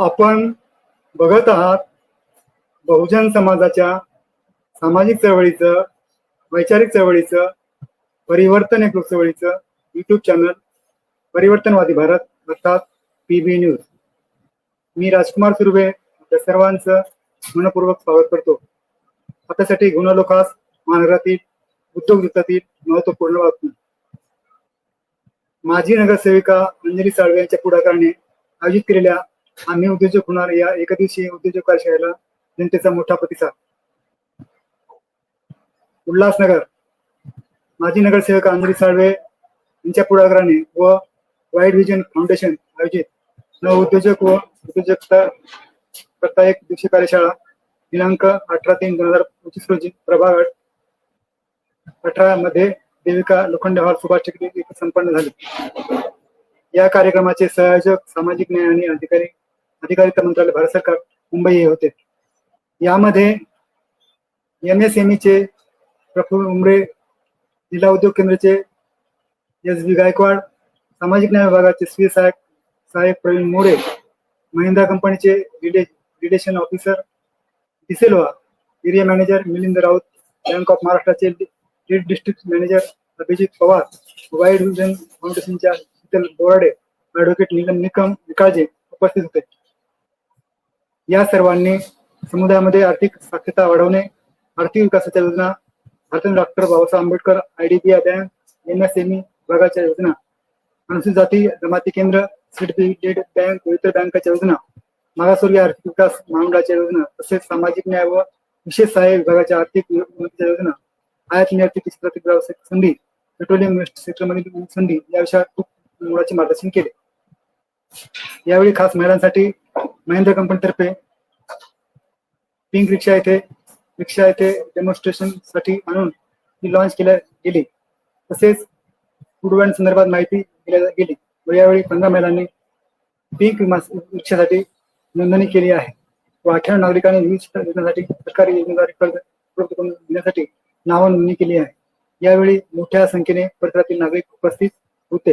आपण बघत आहात बहुजन समाजाच्या सामाजिक चळवळीचं वैचारिक चळवळीचं परिवर्तन एक चळवळीचं युट्यूब चॅनल परिवर्तनवादी भारत अर्थात पी बी न्यूज मी राजकुमार सुर्वे आपल्या सर्वांचं मनपूर्वक स्वागत करतो. आपल्यासाठी गुणलोकास महानगरातील उद्योग वृत्तातील महत्त्वपूर्ण बातमी. माजी नगरसेविका अंजली साळवे यांच्या पुढाकाराने आयोजित केलेल्या आम्ही उद्योजक होणार या एका दिवशी उद्योजक कार्यशाळेला जनतेचा मोठा प्रतिसाद. उल्हासनगर. माजी नगरसेवक अंजली साळवे यांच्या पुढाकाराने व वाईट विजन फाउंडेशन आयोजित नव उद्योजक व उद्योजकता करता एक दिवशी कार्यशाळा दिनांक अठरा तीन दोन हजार पंचवीस रोजी प्रभाग अठरा मध्ये देविका लोखंडे हॉल सुभाष टेकडी संपन्न झाली. या कार्यक्रमाचे संयोजक सामाजिक न्याय आणि अधिकारी अधिकारिता मंत्रालय भारत सरकार मुंबई हे होते. यामध्ये एम एस एम चे प्रफुल्ल उमरे जिल्हा उद्योग केंद्राचे एस बी गायकवाड सामाजिक न्याय विभागाचे श्री साहेब साहेब प्रवीण मोरे महिंद्रा कंपनीचे रिले relation officer D'Silva area manager Milind Raut bank of महाराष्ट्राचे lead district manager Abhijit Pawar wide vision फाउंडेशनच्या शीतल बोराडे ऍडव्होकेट नीलम निकम निकाळजे उपस्थित होते. या सर्वांनी समुदायामध्ये आर्थिक साक्षरता वाढवणे आर्थिक विकासाच्या योजना भारतीय doctor Babasaheb Ambedkar IDBI bank MSME विभागाच्या योजना अनुसूचित जाती जमाती केंद्र सिंडिकेट बँक इतर बँकाच्या योजना मागासवर्गीय आर्थिक विकास महामंडळाच्या योजना तसेच सामाजिक न्याय व विशेष सहाय्य विभागाच्या आर्थिक योजना आयात निर्यात क्षेत्रातील व्यावसायिक संधी पेट्रोलियम क्षेत्रामधील संधी या विषयावर खूप मोलाचे मार्गदर्शन केले. यावेळी खास महिलांसाठी महिंद्रा कंपनीतर्फे पिंक रिक्षा येथे रिक्षा येथे डेमॉन्स्ट्रेशनसाठी आणून ती लॉन्च केल्या गेली. तसेच फूड संदर्भात माहिती दिल्या गेली. व यावेळी पंधरा महिलांनी पिंक रिक्षासाठी नोंदणी केली आहे. व अठरा नागरिकांनी विविध योजनेसाठी सरकारी योजनेद्वारे कर्ज उपलब्ध करून देण्यासाठी नाव नोंदणी केली आहे. यावेळी मोठ्या संख्येने परिसरातील नागरिक उपस्थित होते.